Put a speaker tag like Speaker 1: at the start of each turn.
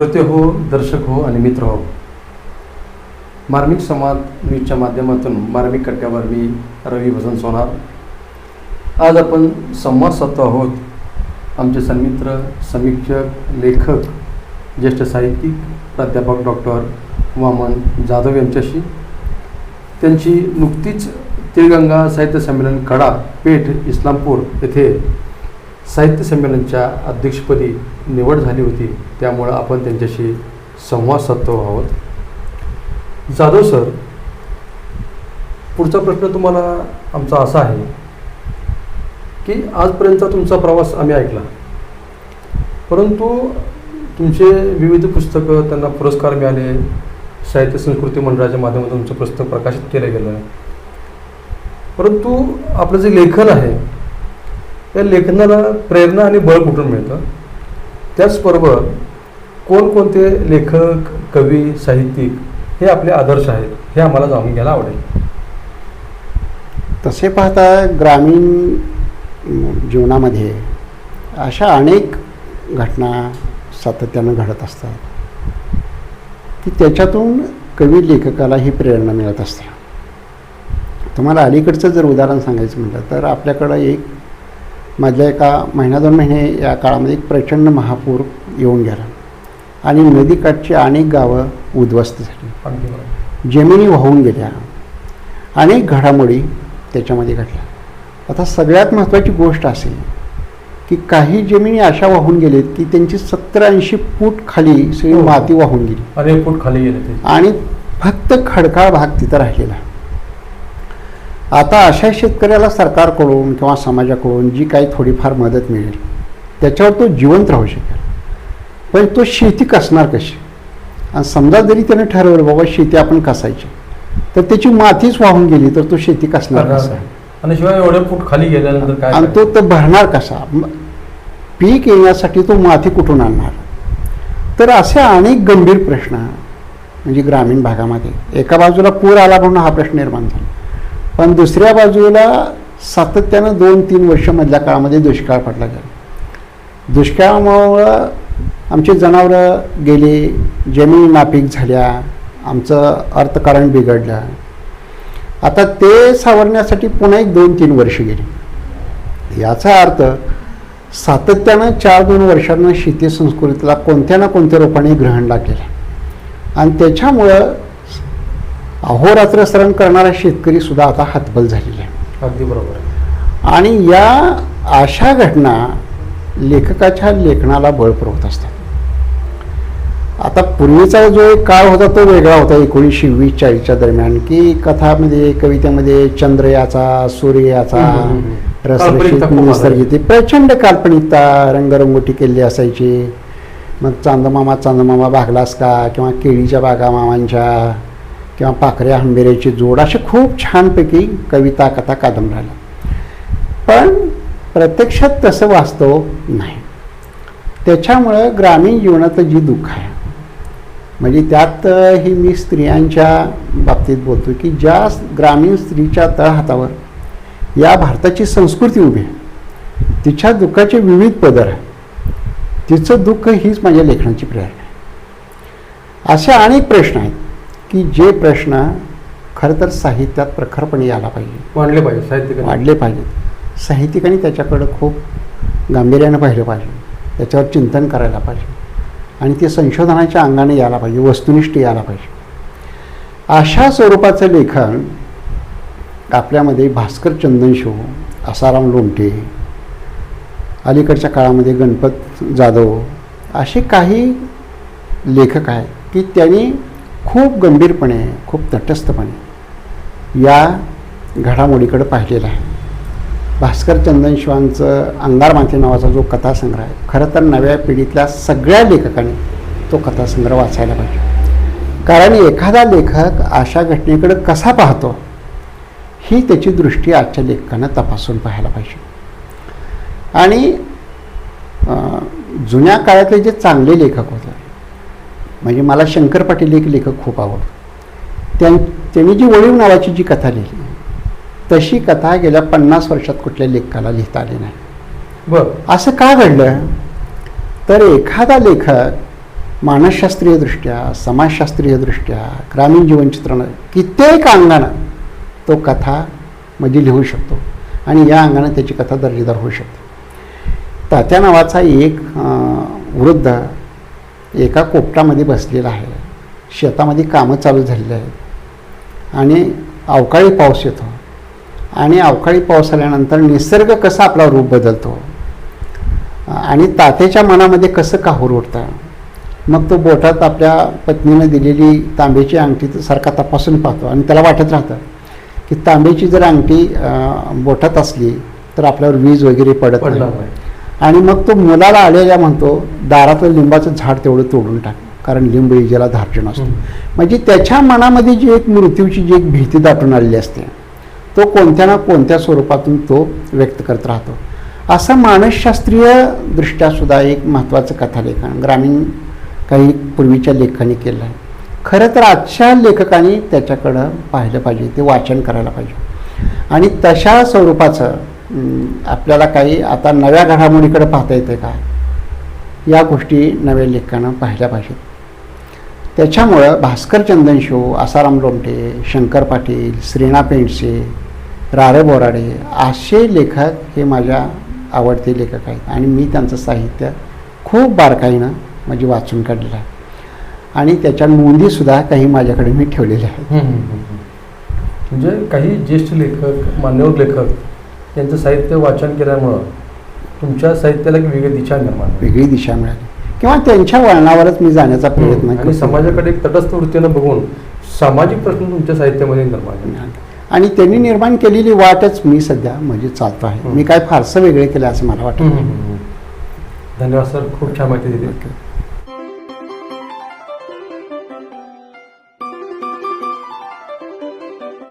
Speaker 1: श्रोते हो दर्शक हो आणि मित्र हो. मार्मिक संवाद न्यूजच्या माध्यमातून मार्मिक कट्ट्यावर मी रवी भजन सोनार. आज आपण संवाद साधतो आहोत आमचे सन्मित्र समीक्षक लेखक ज्येष्ठ साहित्यिक प्राध्यापक डॉक्टर वामन जाधव यांच्याशी. त्यांची नुकतीच तिळगंगा साहित्य संमेलन कडा पेठ इस्लामपूर येथे साहित्य संमेलनच्या अध्यक्षपदी निवड झाली होती. त्यामुळं आपण त्यांच्याशी संवाद साधतो आहोत. जाधव सर पुढचा प्रश्न तुम्हाला आमचा असा आहे की आजपर्यंतचा तुमचा प्रवास आम्ही ऐकला. परंतु तुमचे विविध पुस्तकं त्यांना पुरस्कार मिळाले. साहित्य संस्कृती मंडळाच्या माध्यमातून तुमचं पुस्तक प्रकाशित केलं गेलं. परंतु आपलं जे लेखन आहे त्या लेखनाला प्रेरणा आणि बळ कुठून मिळतं? त्याचबरोबर कोणकोणते लेखक कवी साहित्यिक हे आपले आदर्श आहेत हे आम्हाला जाणून घ्यायला आवडेल.
Speaker 2: तसे पाहता ग्रामीण जीवनामध्ये अशा अनेक घटना सातत्यानं घडत असतात की त्याच्यातून कवी लेखकाला ही प्रेरणा मिळत असते. तुम्हाला अलीकडचं जर उदाहरण सांगायचं म्हटलं तर आपल्याकडं एक मधल्या एका महिना दोन महिने या काळामध्ये एक प्रचंड महापूर येऊन गेला. आणि नदीकाठची अनेक गावं उद्ध्वस्त झाली. जमिनी वाहून गेल्या. अनेक घडामोडी त्याच्यामध्ये घडल्या. आता सगळ्यात महत्त्वाची गोष्ट असे की काही जमिनी अशा वाहून गेलेत की त्यांची सत्तर ऐंशी फूट खाली सगळी
Speaker 1: हो.
Speaker 2: माती वाहून गेली.
Speaker 1: अनेक फूट खाली गेले
Speaker 2: आणि फक्त खडकाळ भाग तिथं राहिलेला. आता अशा शेतकऱ्याला सरकारकडून किंवा समाजाकडून जी काही थोडीफार मदत मिळेल त्याच्यावर तो जिवंत राहू शकेल. पण तो शेती कसणार कशी? आणि समजा जरी त्याने ठरवलं बाबा शेती आपण कसायची? तर त्याची मातीच वाहून गेली तर तो शेती कसणार कसा?
Speaker 1: आणि शिवाय एवढे फूट खाली गेल्यानंतर काय
Speaker 2: आणि तो तर भरणार कसा? पीक येण्यासाठी तो माती कुठून आणणार? तर असे अनेक गंभीर प्रश्न म्हणजे ग्रामीण भागामध्ये एका बाजूला पूर आला म्हणून हा प्रश्न निर्माण झाला. पण दुसऱ्या बाजूला सातत्यानं दोन तीन वर्ष मधल्या काळामध्ये दुष्काळ पडला गेला. दुष्काळामुळं आमची जनावरं गेली जमीन नापीक झाल्या आमचं अर्थकारण बिघडलं. आता ते सावरण्यासाठी पुन्हा एक दोन तीन वर्ष गेली. याचा अर्थ सातत्यानं चार दोन वर्षांना शेती संस्कृतीला कोणत्या ना कोणत्या रूपाने ग्रहण लागलेलं आणि त्याच्यामुळं अहोरात्र सरण करणारा शेतकरी सुद्धा आता हातबल झालेला आहे.
Speaker 1: अगदी बरोबर
Speaker 2: आणि या अशा घटना लेखकाच्या लेखनाला बळ पुरवत असतात. आता पूर्वीचा जो एक काळ होता तो वेगळा होता एकोणीसशे वीस चाळीसच्या दरम्यान की कथामध्ये कवितेमध्ये चंद्र याचा सूर्य याचा निसर्गिती प्रचंड काल्पनिकता रंगरंगोटी केली असायची. मग चांदमामा चांदमामा भागलास का? किंवा केळीच्या बागा मामांच्या किंवा पाखऱ्या हंबेऱ्याची जोड असे खूप छानपैकी कविता कथा कादंबऱ्याला पण प्रत्यक्षात तसं वास्तव नाही. त्याच्यामुळं ग्रामीण जीवनाचं जी दुःख आहे म्हणजे त्यात ही मी स्त्रियांच्या बाबतीत बोलतो की ज्या ग्रामीण स्त्रीच्या तळहातावर या भारताची संस्कृती उभी आहे तिच्या दुःखाचे विविध पदर आहे तिचं दुःख हीच माझ्या लेखनाची प्रेरणा आहे. असे अनेक प्रश्न आहेत. की जे प्रश्न खरं तर साहित्यात प्रखरपणे यायला पाहिजे.
Speaker 1: वाढले पाहिजे साहित्य
Speaker 2: वाढले पाहिजेत. साहित्यिकांनी त्याच्याकडं खूप गांभीर्यानं पाहिलं पाहिजे. त्याच्यावर चिंतन करायला पाहिजे. आणि ते संशोधनाच्या अंगाने यायला पाहिजे वस्तुनिष्ठ यायला पाहिजे. अशा स्वरूपाचं लेखन आपल्यामध्ये भास्कर चंदनशिव आसाराम लोमटे अलीकडच्या काळामध्ये गणपत जाधव असे काही लेखक आहेत की त्यांनी खूप गंभीरपणे खूप तटस्थपणे या घडामोडीकडे पाहिलेलं आहे. भास्कर चंदनशिवांचं अंगार माथे नावाचा जो कथासंग्रह आहे खरं तर नव्या पिढीतल्या सगळ्या लेखकांनी तो कथासंग्रह वाचायला पाहिजे. कारण एखादा लेखक अशा घटनेकडे कसा पाहतो ही त्याची दृष्टी आजच्या लेखकानं तपासून पाहायला पाहिजे. आणि जुन्या काळातले जे चांगले लेखक होते म्हणजे मला शंकर पाटील एक लेखक खूप आवडतो. त्यां त्यांनी जी वळीव नावाची जी कथा लिहिली तशी कथा गेल्या पन्नास वर्षात कुठल्या लेखकाला लिहिता आली नाही.
Speaker 1: बर.
Speaker 2: असं का घडलं? तर एखादा लेखक मानसशास्त्रीय दृष्ट्या समाजशास्त्रीय दृष्ट्या ग्रामीण जीवनचित्रण कित्येक अंगानं तो कथा म्हणजे लिहू शकतो आणि या अंगानं त्याची कथा दर्जेदार होऊ शकते. तात्या नावाचा एक वृद्ध एका कोपटामध्ये बसलेला आहे. शेतामध्ये कामं चालू झालेली आहेत. आणि अवकाळी पाऊस येतो. आणि अवकाळी पाऊस आल्यानंतर निसर्ग कसा आपला रूप बदलतो? आणि तात्याच्या मनामध्ये कसं काहूर उठतं मग तो बोटात आपल्या पत्नीनं दिलेली तांब्याची अंगठी सारखा तपासून पाहतो. आणि त्याला वाटत राहतं की तांब्याची जर अंगठी बोटात असली तर आपल्यावर वीज वगैरे पडत नाही. आणि मग तो मुलाला आलेल्या म्हणतो दारातलं लिंबाचं झाड तेवढं तोडून टाक कारण लिंब इजेला धार्जन असतो. म्हणजे त्याच्या मनामध्ये जी एक मृत्यूची जी एक भीती दाटून आलेली असते तो कोणत्या ना कोणत्या स्वरूपातून तो व्यक्त करत राहतो. असं मानसशास्त्रीय दृष्ट्या सुद्धा एक महत्त्वाचं कथालेखन ग्रामीण काही पूर्वीच्या लेखकांनी केलं आहे. खरं तर आजच्या लेखकांनी त्याच्याकडं पाहिलं पाहिजे ते वाचन करायला पाहिजे. आणि तशा स्वरूपाचं आपल्याला काही आता नव्या घडामोडीकडे पाहता येते का? या गोष्टी नव्या लेखकानं पाहिल्या पाहिजेत. त्याच्यामुळं भास्कर चंदन शो आसाराम लोमटे शंकर पाटील श्रीना पेंडसे रारे बोराडे असे लेखक हे माझ्या आवडते लेखक आहेत आणि मी त्यांचं साहित्य खूप बारकाईनं म्हणजे वाचून काढलेलं आहे. आणि त्याच्या नोंदीसुद्धा काही माझ्याकडे मी ठेवलेल्या आहेत.
Speaker 1: म्हणजे काही ज्येष्ठ लेखक मान्यवर लेखक यांचं साहित्य वाचन केल्यामुळं तुमच्या साहित्याला एक वेगळी दिशा निर्माण झाली.
Speaker 2: वेगळी दिशा मिळाली किंवा त्यांच्या वळणावरच मी जाण्याचा प्रयत्न
Speaker 1: आणि
Speaker 2: करतो.
Speaker 1: समाजाकडे एक तटस्थ वृत्तीनं बघून सामाजिक प्रश्न तुमच्या साहित्यामध्ये निर्माण झाले
Speaker 2: आणि त्यांनी निर्माण केलेली वाटच मी सध्या म्हणजे चालतो आहे
Speaker 1: हं.
Speaker 2: मी काय फारसं वेगळे केलं असं मला वाटतं
Speaker 1: हम्म, हम्म, हम्म. धन्यवाद सर खूप छान माहिती दिली
Speaker 2: ओके.